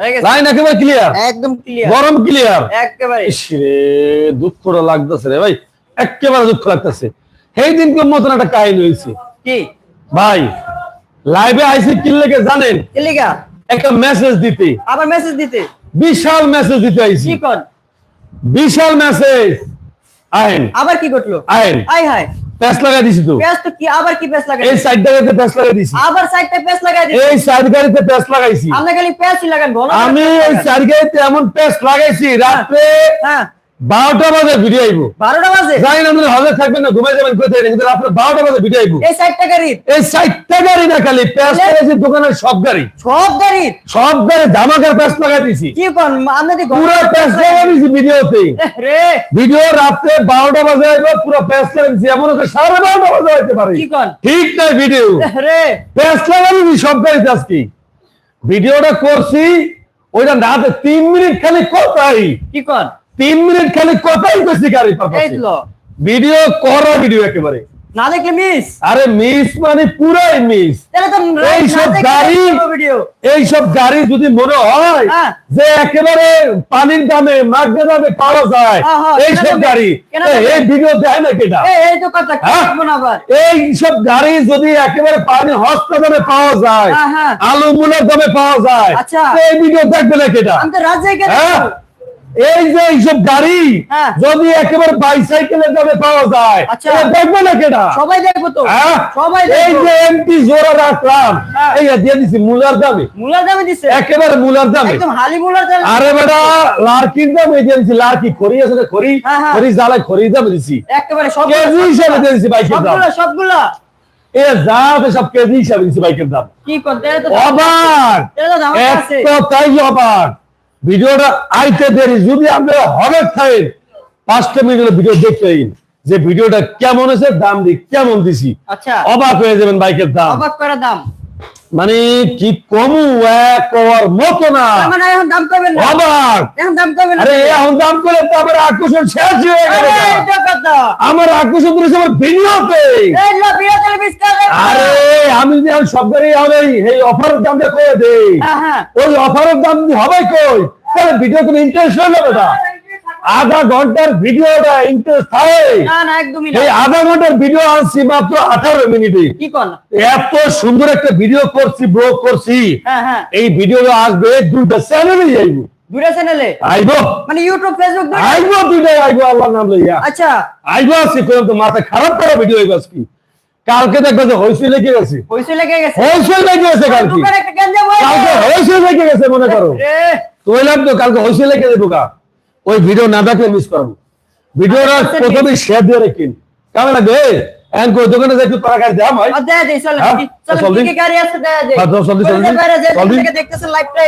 হয়ে গেছে। লাইন একেবারে ক্লিয়ার একদম ক্লিয়ার গরম ক্লিয়ার একেবারে। রে দুঃখটা লাগতেছে রে ভাই। একেবারে দুঃখ লাগতেছে। সেই দিনকে মতন একটা কাহিনী হয়েছে কি? ভাই লাইভে আইসি কিনলেকে জানেন? এলিগা একটা মেসেজ দিতে। আবার মেসেজ দিতে? বিশাল মেসেজ দিতে কি কর? বিশাল মেসেজ আইন আবার কি ঘটলো? আইন আই হাই প্যাস লাগাই দিছি তো পেঁয়াজ তো কি আবার কি পেঁয়াজ লাগাই এই সাইড গাড়িতে প্যাস লাগাই দিছি আবার সাইডটা পেঁয়াজ লাগাই দিতে এই সাইড গাড়িতে প্যাস লাগাইছি আপনি খালি পেঁয়াজই লাগান ঘন করে আমি পেঁয়াজ এই লাগান। সাইড গাড়িতে এমন প্যাস লাগাইছি রাত্রে হ্যাঁ বারোটা বাজে ভিডিও আইবো। বারোটা বাজে? জানি না আপনি হজে থাকবেন না ঘুমাই যাবেন কোথায় কিন্তু বারোটা বাজে ভিডিও আইবো। এই সাইডটা গাড়ির এই সাইডটা গাড়ি না খালি প্যাস? লাগাইছি দোকানের সব গাড়ি। সব গাড়ি? সব গাড়ি ধামাকার প্যাস লাগাই দিছি কি কোন পুরো প্যাস লাগাই দিছি ভিডিওতে রে। ভিডিও রাত্রে বারোটা বাজে আইবো পুরো প্যাস লাগাই দিছি এমন হচ্ছে সাড়ে বারোটা বাজে হইতে পারে। কি কোন ঠিক নাই ভিডিও রে। প্যাস লাগাই দিছি সব গাড়িতে আজকে। ভিডিওটা করছি ওইটা না হাতে তিন মিনিট খালি কোথায় কি কোন তিন মিনিট খালি কথাই কইছি গাড়ি এই ভিডিও করা ভিডিও একেবারে না দেখলে মিস আরে মিস মানে পুরাই মিস এই সব গাড়ি ভিডিও এইসব গাড়ি যদি মনে হয় হ্যাঁ। যে একেবারে পানির দামে মাগনা দামে পাওয়া যায় হ্যাঁ, হ্যাঁ, কেন এইসব দেবে? গাড়ি? এই ভিডিও দেয় না কেটা এই এই তো কথা কি? না আবার এই সব গাড়ি যদি একেবারে পানি হস্তা দামে পাওয়া যায়। আলু মুলার দামে পাওয়া যায় আচ্ছা। এই ভিডিও দেখবে না কেটা রাজ্যে এই যে এইসব গাড়ি হ্যাঁ। যদি একেবারে বাইসাইকেলের দামে পাওয়া যায় আচ্ছা। দেখবে না কেটা সবাই দেখব তো। হ্যাঁ? সবাই এই যে এমপি জোড়া রাখলাম হ্যাঁ। এই দিয়ে দিছি মুলার দামে মুলার দামে দিছে? একেবারে মুলার দামে একদম হালি মুলার দামে আরে বেটা লার্কির দামে দিয়ে দিছি লার্কি খড়ি আছে না খড়ি। খড়ি জ্বালায় খড়ি দামে দিছি। একেবারে সব কেজি হিসাবে দিয়ে দিছি বাইকের দাম। সবগুলা সবগুলা। এ যা আছে সব কেজি হিসাবে দিছি বাইকের দাম। কি করতে অবাক! এত তাই অবাক! ভিডিওটা আইতে দেরি যদি আমরা হবে থাকেন পাঁচটা মিনিটের ভিডিও দেখতে যে ভিডিওটা কেমন আছে দাম দি কেমন দিছি। আচ্ছা। অবাক হয়ে যাবেন বাইকের দাম। অবাক করে দাম। মানে কি কমু এক কওয়ার মতো না। মানে এখন দাম করবেন না। অবাক। এখন দাম করবেন না। আরে এখন দাম করে তো আমার আকর্ষণ শেষ হয়ে গেল আমার আকর্ষণ করেছে আমার ভিডিওতে আরে আমি যে এখন সব গাড়ি আমি এই অফারের দামটা করে দেই? হ্যাঁ হ্যাঁ। ওই অফারের দাম দিয়ে হবে কই? তাহলে ভিডিও ইন্টারেস্ট হয়ে যাবে না আধা ঘণ্টার ভিডিওটা ইন্টারেস্ট থাকে এই আধা ঘণ্টার ভিডিও আনছি মাত্র আঠারো মিনিটে। কি এত সুন্দর একটা ভিডিও করছি করছি। হ্যাঁ হ্যাঁ। এই ভিডিওটা আসবে চ্যানেলে যাইব দুটা চ্যানেলে আইব। মানে ইউটিউব ফেসবুক দুইটা? দুইটাই আইব আল্লাহর নাম লইয়া। আচ্ছা। আইব আছি কোন তো মাথা খারাপ করা ভিডিও হইব আজকে। কালকে দেখবে যে হইসই লেগে গেছে। লেগে গেছে? হইসই লেগে গেছে কালকে। কালকে হইসই লেগে গেছে মনে করো। কইলাম তো কালকে হইছে লেখে দেবো কা ওই ভিডিও না দেখলে মিস করব। ভিডিওটা আচ্ছা, প্রথমে শেয়ার দিয়ে রাখিন কেমন লাগবে? এখন কই দোকানে যাই তুই টাকা কাটতে হয় আর দেয়া দেই চল হ্যাঁ? কি গাড়ি আছে দেয়া দেই। হ্যাঁ। দেখতেছেন হ্যাঁ। লাইভটা